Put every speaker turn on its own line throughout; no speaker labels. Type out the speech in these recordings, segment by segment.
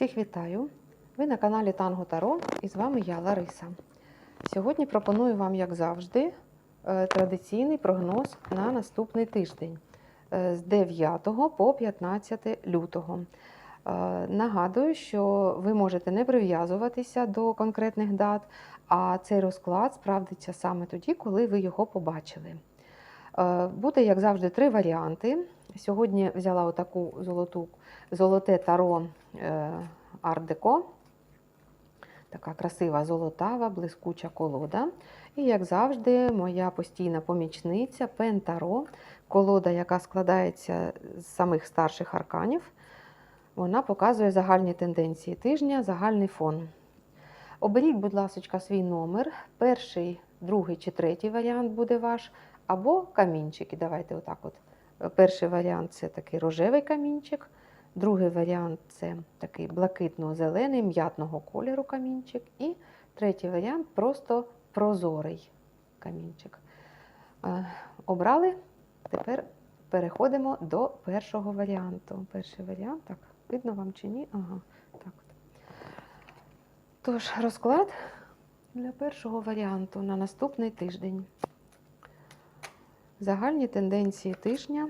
Всіх вітаю! Ви на каналі Танго Таро і з вами я, Лариса. Сьогодні пропоную вам, як завжди, е, традиційний прогноз на наступний тиждень е, з 9 по 15 лютого. Е, Нагадую, що ви можете не прив'язуватися до конкретних дат, а цей розклад справдиться саме тоді, коли ви його побачили. Е, Буде, як завжди, три варіанти. Сьогодні взяла отаку золоту, золоте таро Art-Deco. Така красива золотава, блискуча колода. І, як завжди, моя постійна помічниця Пен Таро, колода, яка складається з самих старших арканів. Вона показує загальні тенденції тижня, загальний фон. Оберіть, будь ласка, свій номер. Перший, другий чи третій варіант буде ваш, або камінчики. Давайте отак от. Перший варіант це такий рожевий камінчик, другий варіант це такий блакитно-зелений, м'ятного кольору камінчик. І третій варіант просто прозорий камінчик. Е, Обрали. Тепер переходимо до першого варіанту. Перший варіант, так, видно вам чи ні? Ага, так. Тож, розклад для першого варіанту на наступний тиждень. Загальні тенденції тижня.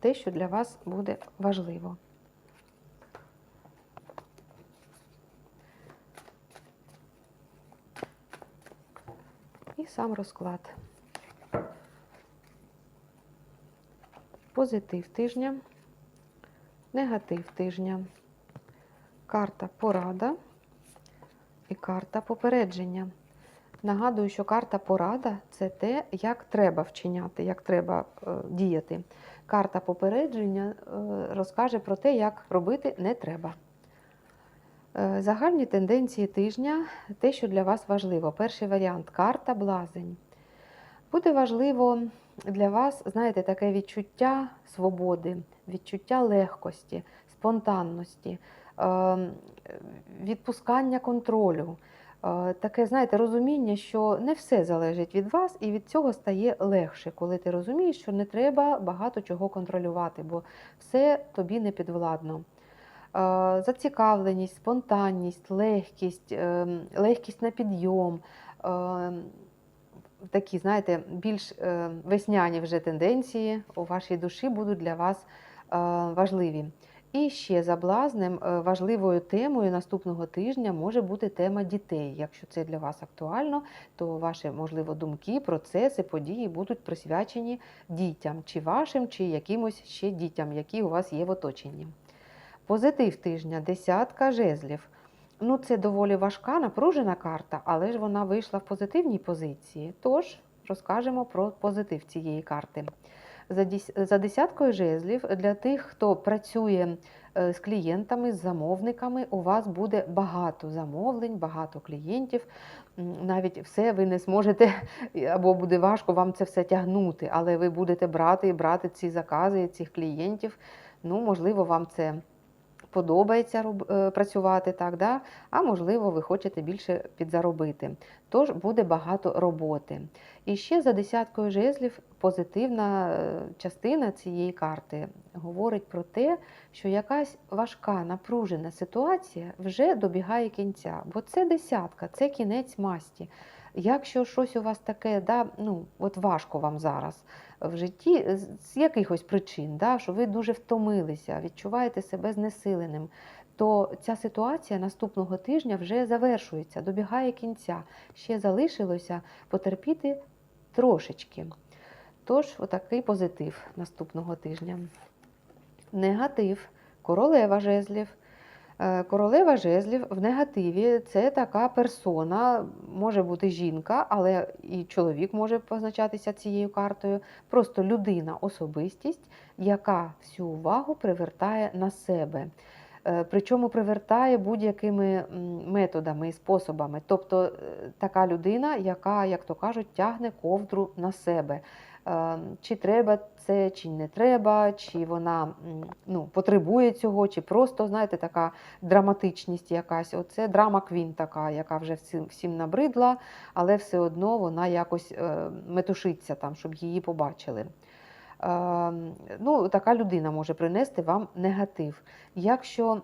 Те, що для вас буде важливо. І сам розклад. Позитив тижня, негатив тижня, карта порада і карта попередження. Нагадую, що карта порада це те, як треба вчиняти, як треба е, діяти. Карта попередження е, розкаже про те, як робити не треба. Е, загальні тенденції тижня те, що для вас важливо. Перший варіант карта блазень. Буде важливо для вас, знаєте, таке відчуття свободи, відчуття легкості, спонтанності, е, відпускання контролю. Е, Таке, знаєте, розуміння, що не все залежить від вас, і від цього стає легше, коли ти розумієш, що не треба багато чого контролювати, бо все тобі не підвладно. Е, Зацікавленість, спонтанність, легкість, е, легкість на підйом. Такі, знаєте, більш весняні вже тенденції у вашій душі будуть для вас важливі. І ще за блазнем е, важливою темою наступного тижня може бути тема дітей. Якщо це для вас актуально, то ваші, можливо, думки, процеси, події будуть присвячені дітям, чи вашим, чи якимось ще дітям, які у вас є в оточенні. Позитив тижня десятка жезлів. Ну, це доволі важка, напружена карта, але ж вона вийшла в позитивній позиції. Тож розкажемо про позитив цієї карти. За десяткою жезлів для тих, хто працює е, з клієнтами, з замовниками, у вас буде багато замовлень, багато клієнтів. Навіть все ви не зможете, або буде важко вам це все тягнути, але ви будете брати і брати ці закази, цих клієнтів. Ну, можливо, вам це подобається е, працювати так, да? а можливо, ви хочете більше підзаробити. Тож буде багато роботи. І ще за десяткою жезлів позитивна е, частина цієї карти говорить про те, що якась важка напружена ситуація вже добігає кінця. Бо це десятка, це кінець масті. Якщо щось у вас таке, да, ну, от важко вам зараз в житті з якихось причин, да, що ви дуже втомилися, відчуваєте себе знесиленим, то ця ситуація наступного тижня вже завершується, добігає кінця. Ще залишилося потерпіти трошечки. Тож, отакий позитив наступного тижня. Негатив, королева жезлів. Е, Королева жезлів в негативі це така персона, може бути жінка, але і чоловік може позначатися цією картою. Просто людина, особистість, яка всю увагу привертає на себе. Е, Причому привертає будь-якими методами і способами. Тобто е, така людина, яка, як то кажуть, тягне ковдру на себе. Е, Чи треба це, чи не треба, чи вона ну, потребує цього, чи просто, знаєте, така драматичність якась. Оце драма квін така, яка вже всім, всім набридла, але все одно вона якось е, метушиться там, щоб її побачили. Е, ну, така людина може принести вам негатив. Якщо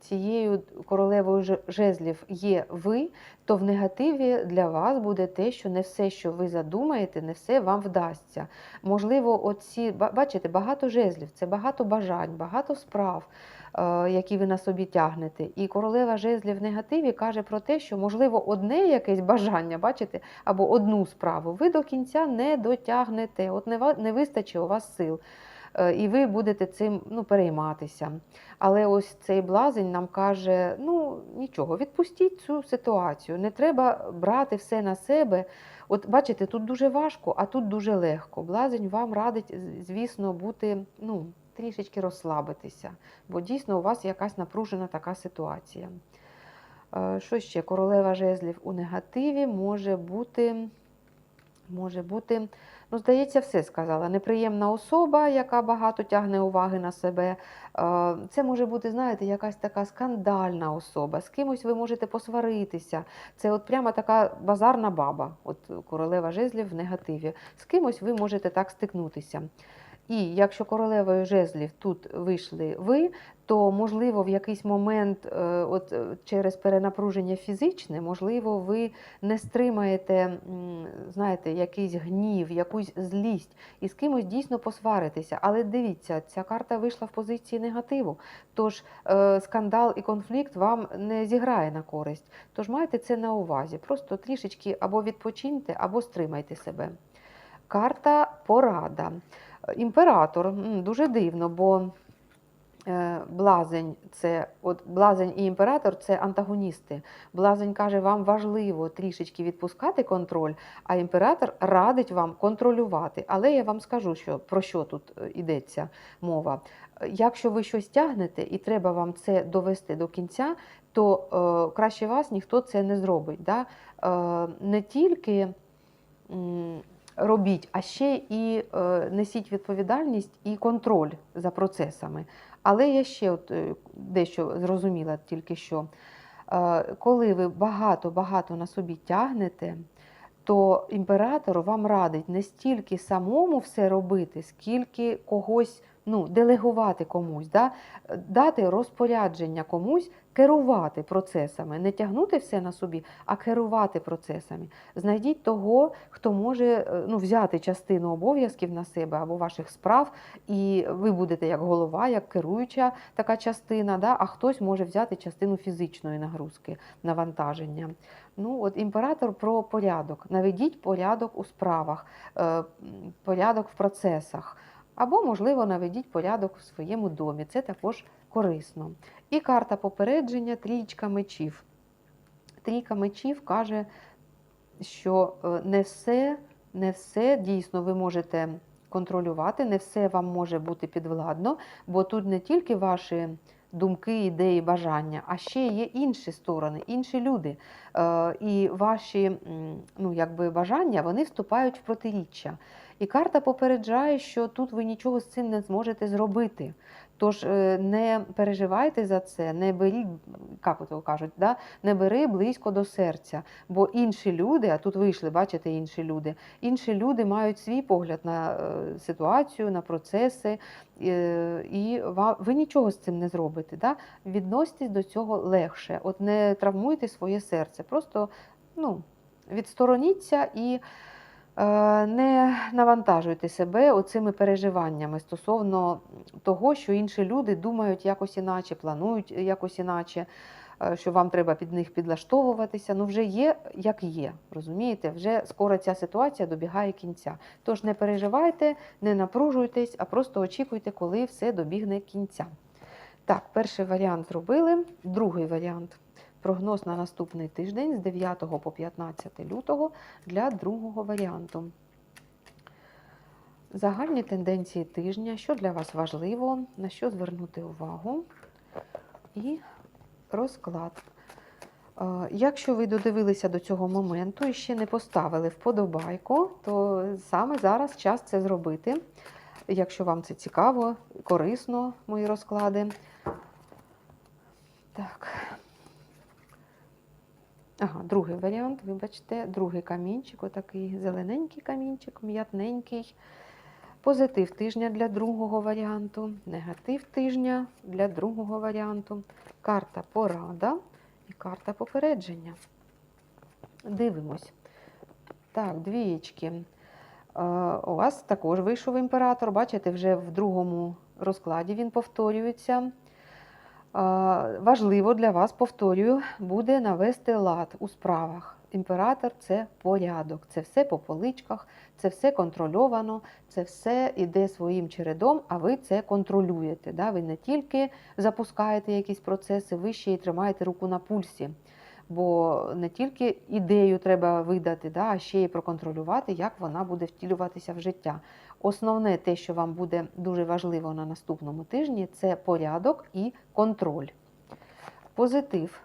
цією королевою же- жезлів є ви, то в негативі для вас буде те, що не все, що ви задумаєте, не все вам вдасться. Можливо, оці, бачите, багато жезлів, це багато бажань, багато справ, які ви на собі тягнете. І королева жезлів в негативі каже про те, що, можливо, одне якесь бажання, бачите, або одну справу ви до кінця не дотягнете, от не вистачить у вас сил. Е, І ви будете цим ну, перейматися. Але ось цей блазень нам каже: ну нічого, відпустіть цю ситуацію. Не треба брати все на себе. От бачите, тут дуже важко, а тут дуже легко. Блазень вам радить, звісно, бути ну, трішечки розслабитися, бо дійсно у вас якась напружена така ситуація. Е, Що ще? Королева жезлів у негативі може бути. Може бути, ну, здається, все сказала. Неприємна особа, яка багато тягне уваги на себе. Е, Це може бути, знаєте, якась така скандальна особа. З кимось ви можете посваритися. Це от прямо така базарна баба, от королева жезлів в негативі. З кимось ви можете так стикнутися. І якщо королевою жезлів тут вийшли ви, то можливо в якийсь момент, е, от е, через перенапруження фізичне, можливо, ви не стримаєте, знаєте, якийсь гнів, якусь злість, і з кимось дійсно посваритися. Але дивіться, ця карта вийшла в позиції негативу. Тож е, скандал і конфлікт вам не зіграє на користь. Тож майте це на увазі. Просто трішечки або відпочиньте, або стримайте себе. Карта порада. Імператор дуже дивно, бо е, блазень це от блазень і імператор це антагоністи. Блазень каже, вам важливо трішечки відпускати контроль, а імператор радить вам контролювати. Але я вам скажу, що про що тут е, йдеться мова. Якщо ви щось тягнете і треба вам це довести до кінця, то е, краще вас ніхто це не зробить. Да? Е, не тільки робіть, а ще і е, несіть відповідальність і контроль за процесами. Але я ще от, е, дещо зрозуміла тільки що. Е, Коли ви багато-багато на собі тягнете, то імператор вам радить не стільки самому все робити, скільки когось ну, делегувати комусь, да? дати розпорядження комусь, керувати процесами, не тягнути все на собі, а керувати процесами. Знайдіть того, хто може е, ну, взяти частину обов'язків на себе або ваших справ, і ви будете як голова, як керуюча така частина, да? а хтось може взяти частину фізичної нагрузки, навантаження. Ну, от імператор про порядок. Наведіть порядок у справах, е, порядок в процесах. Або, можливо, наведіть порядок в своєму домі. Це також корисно. І карта попередження трійка мечів. Трійка мечів каже, що е, не все, не все дійсно ви можете контролювати, не все вам може бути підвладно, бо тут не тільки ваші думки, ідеї, бажання, а ще є інші сторони, інші люди. Е, І ваші ну, якби, бажання вони вступають в протиріччя. І карта попереджає, що тут ви нічого з цим не зможете зробити. Тож е, не переживайте за це, не беріть, як от кажуть, да? не бери близько до серця. Бо інші люди, а тут вийшли, бачите, інші люди, інші люди мають свій погляд на е, ситуацію, на процеси, е, і ви нічого з цим не зробите. Да? Відноситесь до цього легше. От не травмуйте своє серце, просто ну, відстороніться і. Е, Не навантажуйте себе оцими переживаннями стосовно того, що інші люди думають якось іначе, планують якось іначе, е, що вам треба під них підлаштовуватися. Ну, вже є, як є. Розумієте, вже скоро ця ситуація добігає кінця. Тож не переживайте, не напружуйтесь, а просто очікуйте, коли все добігне кінця. Так, перший варіант зробили, другий варіант. Прогноз на наступний тиждень з 9 по 15 лютого для другого варіанту. Загальні тенденції тижня, що для вас важливо, на що звернути увагу. І розклад. Е, Якщо ви додивилися до цього моменту і ще не поставили вподобайку, то саме зараз час це зробити. Якщо вам це цікаво, корисно, мої розклади. Так. Ага, другий варіант, вибачте, другий камінчик, отакий зелененький камінчик, м'ятненький. Позитив тижня для другого варіанту, негатив тижня для другого варіанту, карта порада і карта попередження. Дивимось. Так, двієчки. Е, У вас також вийшов імператор. Бачите, вже в другому розкладі він повторюється. Важливо для вас, повторюю, буде навести лад у справах. Імператор це порядок, це все по поличках, це все контрольовано, це все іде своїм чередом, а ви це контролюєте. Да? Ви не тільки запускаєте якісь процеси, ви ще й тримаєте руку на пульсі. Бо не тільки ідею треба видати, да, а ще й проконтролювати, як вона буде втілюватися в життя. Основне те, що вам буде дуже важливо на наступному тижні, це порядок і контроль. Позитив.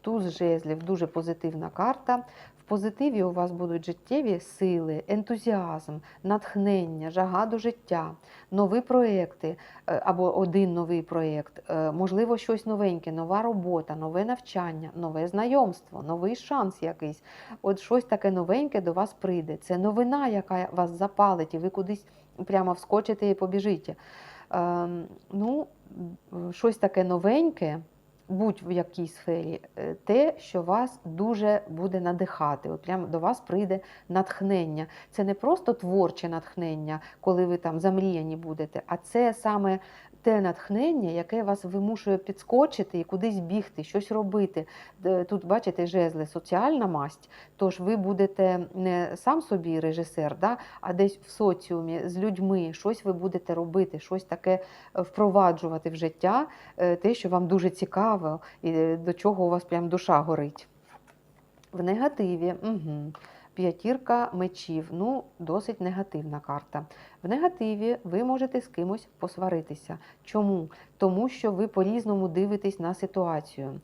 Туз жезлів дуже позитивна карта. Позитиві у вас будуть життєві сили, ентузіазм, натхнення, жага до життя, нові проекти е, або один новий проєкт, е, можливо, щось новеньке, нова робота, нове навчання, нове знайомство, новий шанс якийсь. От щось таке новеньке до вас прийде. Це новина, яка вас запалить, і ви кудись прямо вскочите і побіжите. Ем, Ну, щось таке новеньке будь-в якій сфері, е, те, що вас дуже буде надихати. От прямо до вас прийде натхнення. Це не просто творче натхнення, коли ви там замріяні будете, а це саме те натхнення, яке вас вимушує підскочити і кудись бігти, щось робити. Тут, бачите, жезли соціальна масть, тож ви будете не сам собі режисер, да, а десь в соціумі з людьми, щось ви будете робити, щось таке е, впроваджувати в життя, е, те, що вам дуже цікаво, і е, до чого у вас прям душа горить. В негативі. Угу. П'ятірка мечів, ну, досить негативна карта. В негативі ви можете з кимось посваритися. Чому? Тому що ви по-різному дивитесь на ситуацію.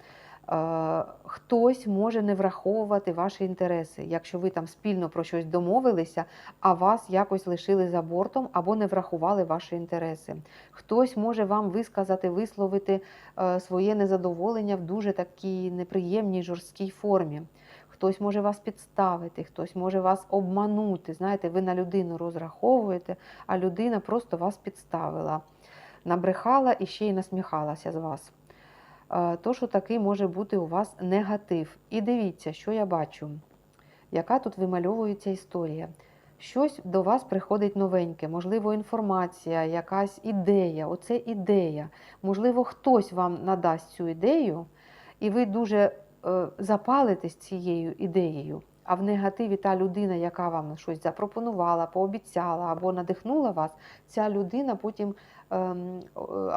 Е, Хтось може не враховувати ваші інтереси, якщо ви там спільно про щось домовилися, а вас якось лишили за бортом або не врахували ваші інтереси. Хтось може вам висказати, висловити е, своє незадоволення в дуже такій неприємній жорсткій формі. Хтось може вас підставити, хтось може вас обманути. Знаєте, ви на людину розраховуєте, а людина просто вас підставила, набрехала і ще й насміхалася з вас. Е, Тож такий може бути у вас негатив. І дивіться, що я бачу, яка тут вимальовується історія. Щось до вас приходить новеньке, можливо, інформація, якась ідея. Оце ідея. Можливо, хтось вам надасть цю ідею, і ви дуже запалитесь цією ідеєю. А в негативі та людина, яка вам щось запропонувала, пообіцяла або надихнула вас, ця людина потім ем,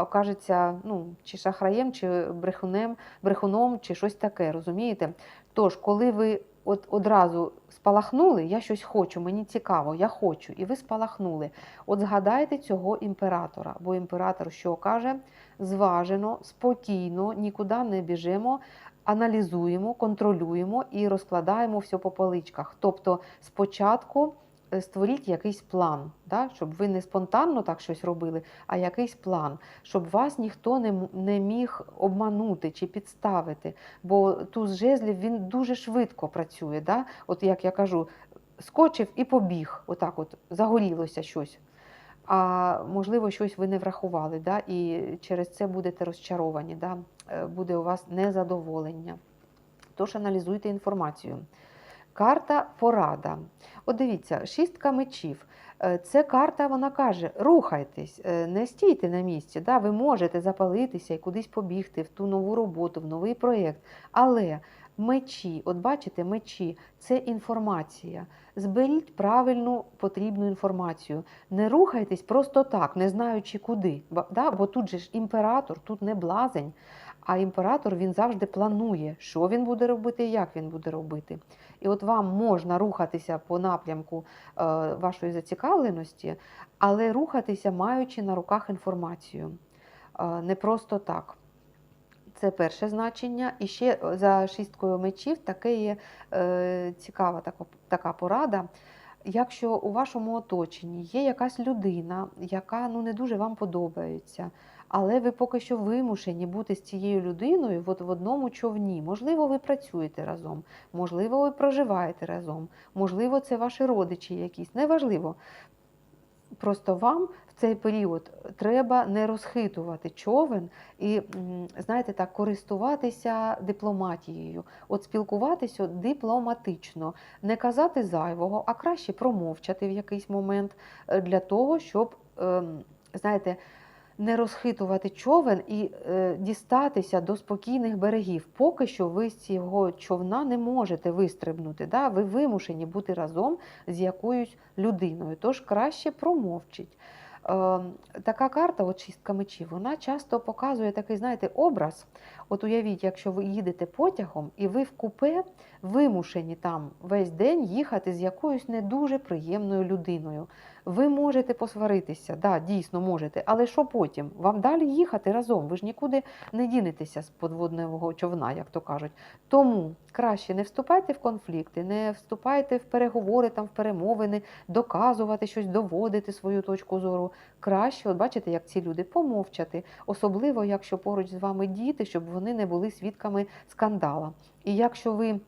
окажеться ну, чи шахраєм, чи брехунем, брехуном, чи щось таке, розумієте? Тож, коли ви от одразу спалахнули, я щось хочу, мені цікаво, я хочу, і ви спалахнули. От згадайте цього імператора, бо імператор що каже? Зважено, спокійно, нікуди не біжимо, аналізуємо, контролюємо і розкладаємо все по поличках. Тобто спочатку е, створіть якийсь план, да? щоб ви не спонтанно так щось робили, а якийсь план, щоб вас ніхто не, не міг обманути чи підставити. Бо туз жезлів він дуже швидко працює. Да? От як я кажу, скочив і побіг, отак от загорілося щось. А можливо, щось ви не врахували, да? і через це будете розчаровані, да? Е, буде у вас незадоволення. Тож аналізуйте інформацію. Карта порада. От дивіться, шістка мечів. Е, Це карта, вона каже: рухайтесь, е, не стійте на місці. Да? Ви можете запалитися і кудись побігти в ту нову роботу, в новий проєкт. Але мечі, от бачите, мечі це інформація. Зберіть правильну потрібну інформацію. Не рухайтесь просто так, не знаючи куди. Да? Бо тут же ж імператор, тут не блазень. А імператор він завжди планує, що він буде робити і як він буде робити. І от вам можна рухатися по напрямку е, вашої зацікавленості, але рухатися, маючи на руках інформацію. Е, не просто так. Це перше значення. І ще е, за шісткою мечів таке є цікава така порада. Якщо у вашому оточенні є якась людина, яка ну, не дуже вам подобається, але ви поки що вимушені бути з цією людиною от в одному човні. Можливо, ви працюєте разом, можливо, ви проживаєте разом, можливо, це ваші родичі якісь, неважливо. Просто вам в цей період треба не розхитувати човен і, знаєте, так, користуватися дипломатією, от спілкуватися дипломатично, не казати зайвого, а краще промовчати в якийсь момент е, для того, щоб, ем, знаєте, не розхитувати човен і е, дістатися до спокійних берегів. Поки що ви з цього човна не можете вистрибнути. Да? Ви вимушені бути разом з якоюсь людиною. Тож краще промовчіть. Е, така карта, от шістка мечів, вона часто показує такий, знаєте, образ. От уявіть, якщо ви їдете потягом і ви в купе вимушені там весь день їхати з якоюсь не дуже приємною людиною. Ви можете посваритися, да, дійсно можете, але що потім? Вам далі їхати разом, ви ж нікуди не дінетеся з подводного човна, як то кажуть. Тому краще не вступайте в конфлікти, не вступайте в переговори, там, в перемовини, доказувати щось, доводити свою точку зору. Краще, от бачите, як ці люди помовчати, особливо якщо поруч з вами діти, щоб вони не були свідками скандала. І якщо ви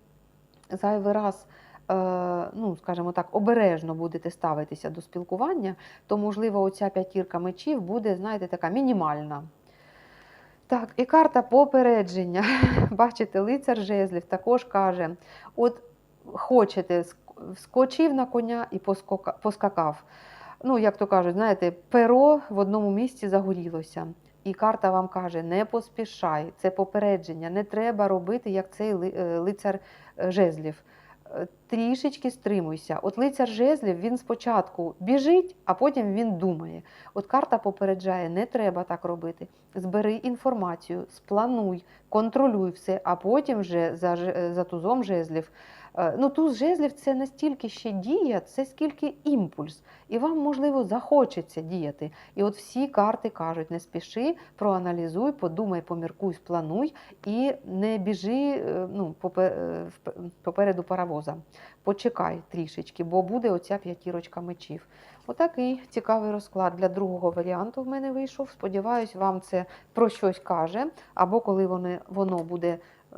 зайвий раз. Е, Ну, скажімо так, обережно будете ставитися до спілкування, то, можливо, оця п'ятірка мечів буде, знаєте, така мінімальна. Так, і карта попередження. Бачите, лицар жезлів також каже: от хочете, вскочив на коня і поскакав. Ну, як то кажуть, знаєте, перо в одному місці загорілося. І карта вам каже: не поспішай, це попередження, не треба робити, як цей е, лицар е, жезлів. Трішечки стримуйся. От лицар жезлів він спочатку біжить, а потім він думає. От карта попереджає, не треба так робити. Збери інформацію, сплануй, контролюй все, а потім вже за, е, за тузом жезлів. Е, Ну, туз жезлів це не стільки ще дія, це скільки імпульс. І вам, можливо, захочеться діяти. І от всі карти кажуть: не спіши, проаналізуй, подумай, поміркуй, сплануй і не біжи е, ну, е, попереду паровоза. Почекай трішечки, бо буде оця п'ятірочка мечів. Отакий цікавий розклад для другого варіанту в мене вийшов. Сподіваюсь, вам це про щось каже, або коли воно буде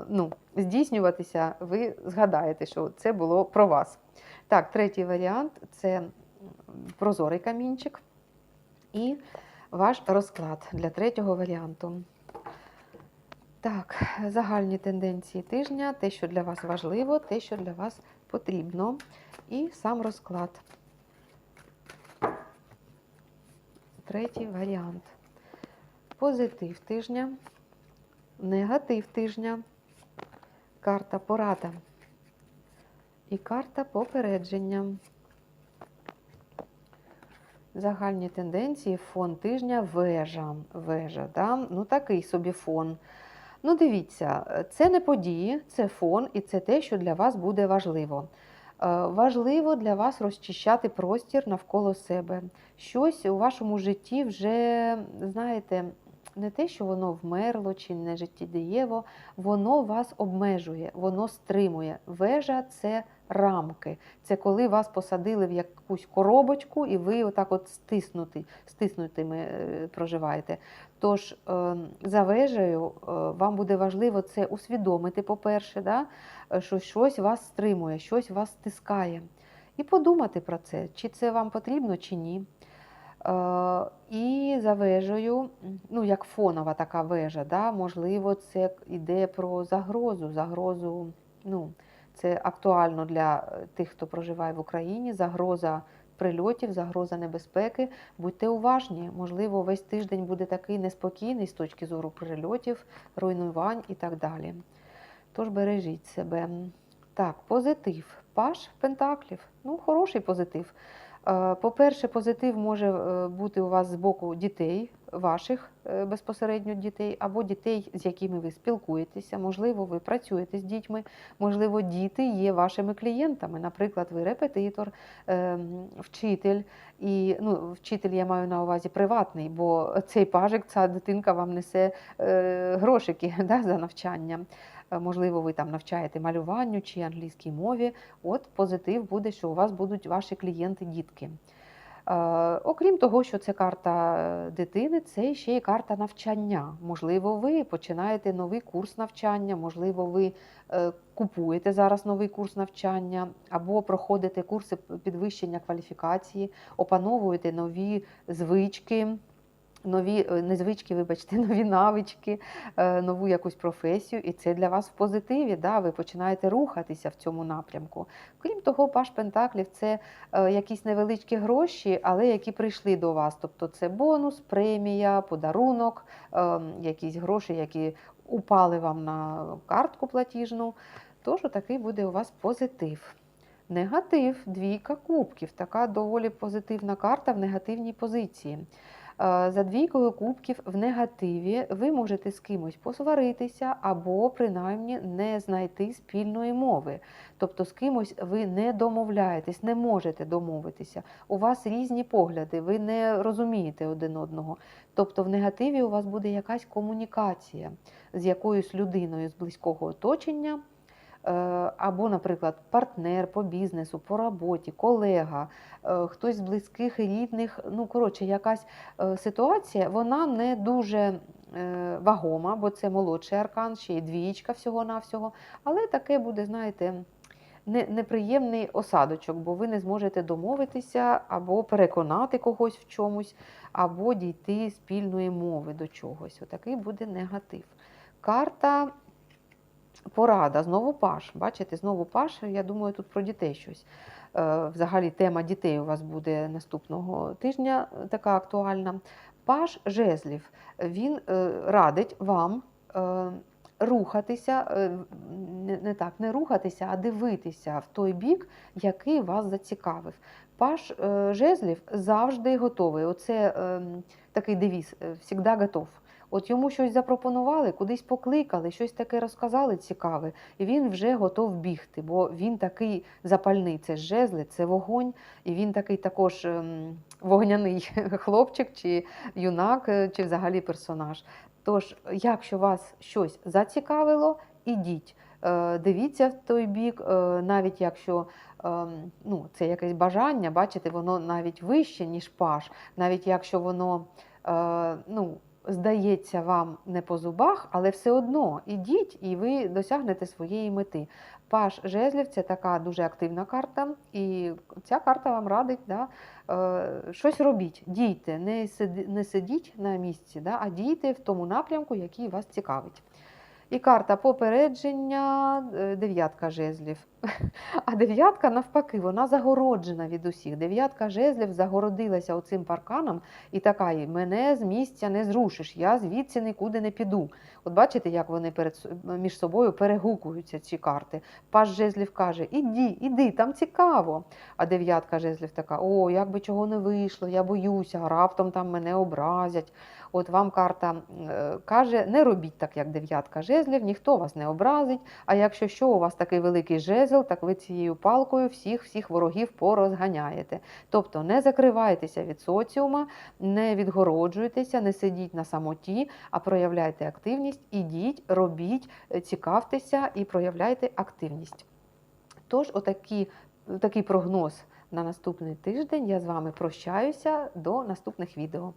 ну, здійснюватися, ви згадаєте, що це було про вас. Так, третій варіант це прозорий камінчик. І ваш розклад для третього варіанту. Так, загальні тенденції тижня, те, що для вас важливо, те, що для вас потрібно. І сам розклад. Третій варіант. Позитив тижня, негатив тижня, карта порада і карта попередження. Загальні тенденції, фон тижня, вежа. Вежа, да? ну такий собі фон. Ну, дивіться, це не події, це фон, і це те, що для вас буде важливо. Е, Важливо для вас розчищати простір навколо себе. Щось у вашому житті вже, знаєте, не те, що воно вмерло чи не життєдієво, воно вас обмежує, воно стримує. Вежа це рамки. Це коли вас посадили в якусь коробочку, і ви отак от стиснути, стиснутими е, проживаєте. Тож е, за вежею е, вам буде важливо це усвідомити, по-перше, да? що щось вас стримує, щось вас стискає. І подумати про це, чи це вам потрібно, чи ні. Е, І за вежею, ну як фонова така вежа, да? можливо, це йде про загрозу. Загрозу, ну, це актуально для е, тих, хто проживає в Україні, загроза прильотів, загроза небезпеки. Будьте уважні, можливо, весь тиждень буде такий неспокійний з точки зору прильотів, руйнувань і так далі. Тож бережіть себе. Так, позитив. Паш Пентаклів. Ну, хороший позитив. Е, По-перше, позитив може е, бути у вас з боку дітей, ваших е, безпосередньо дітей, або дітей, з якими ви спілкуєтеся. Можливо, ви працюєте з дітьми, можливо, діти є вашими клієнтами. Наприклад, ви репетитор, вчитель. І ну, вчитель я маю на увазі приватний, бо цей пажик, ця дитинка вам несе грошики да, за навчання. Е, Можливо, ви там навчаєте малюванню чи англійській мові. От позитив буде, що у вас будуть ваші клієнти-дітки. Е, Окрім того, що це карта е, дитини, це ще й карта навчання. Можливо, ви починаєте новий курс навчання, можливо, ви купуєте зараз новий курс навчання, або проходите курси підвищення кваліфікації, опановуєте нові звички. Нові е, не звички, вибачте, нові навички, е, нову якусь професію, і це для вас в позитиві. Да? Ви починаєте рухатися в цьому напрямку. Крім того, Паш Пентаклів це е, якісь невеличкі гроші, але які прийшли до вас. Тобто це бонус, премія, подарунок, е, якісь гроші, які упали вам на картку платіжну. Тож такий буде у вас позитив. Негатив, двійка кубків. Така доволі позитивна карта в негативній позиції. Е, За двійкою кубків в негативі ви можете з кимось посваритися або принаймні не знайти спільної мови. Тобто з кимось ви не домовляєтесь, не можете домовитися. У вас різні погляди, ви не розумієте один одного. Тобто в негативі у вас буде якась комунікація з якоюсь людиною з близького оточення. Е, Або, наприклад, партнер по бізнесу, по роботі, колега, е, хтось з близьких і рідних. Ну, коротше, якась е, ситуація, вона не дуже вагома, бо це молодший аркан, ще й двієчка всього-навсього. Але таке буде, знаєте, неприємний осадочок, бо ви не зможете домовитися або переконати когось в чомусь, або дійти спільної мови до чогось. Отакий буде негатив. Карта порада, знову паш. Бачите, знову паш. Я думаю, тут про дітей щось. Е, Взагалі тема дітей у вас буде наступного тижня е, така актуальна. Паш жезлів. Він е, радить вам рухатися, не, так, не рухатися, а дивитися в той бік, який вас зацікавив. Паш жезлів завжди готовий. Оце е, такий девіз, «всігда готов. От йому щось запропонували, кудись покликали, щось таке розказали цікаве, і він вже готов бігти, бо він такий запальний. Це жезли, це вогонь, і він такий також ем, вогняний хлопчик, чи юнак, е, чи взагалі персонаж. Тож, якщо вас щось зацікавило, ідіть. Е, Дивіться в той бік, е, навіть якщо ем, ну, це якесь бажання, бачите, воно навіть вище, ніж паш, навіть якщо воно ну, здається вам не по зубах, але все одно ідіть і ви досягнете своєї мети. Паш жезлів це така дуже активна карта, і ця карта вам радить да, е, щось робіть, дійте, не, сидіть на місці, да, а дійте в тому напрямку, який вас цікавить. І карта попередження, е, дев'ятка жезлів. А дев'ятка, навпаки, вона загороджена від усіх. Дев'ятка жезлів загородилася оцим парканом і така, мене з місця не зрушиш, я звідси нікуди не піду. От бачите, як вони перед, між собою перегукуються ці карти. Паш жезлів каже: Іди, іди, там цікаво. А дев'ятка жезлів така: О, як би чого не вийшло, я боюся, раптом там мене образять. От вам карта е, каже, не робіть так, як дев'ятка жезлів, ніхто вас не образить. А якщо що, у вас такий великий жезл, так ви цією палкою всіх всіх ворогів порозганяєте. Тобто не закривайтеся від соціума, не відгороджуйтеся, не сидіть на самоті, а проявляйте активність, ідіть, робіть, е, цікавтеся і проявляйте активність. Тож, отакі, такий прогноз на наступний тиждень. Я з вами прощаюся до наступних відео.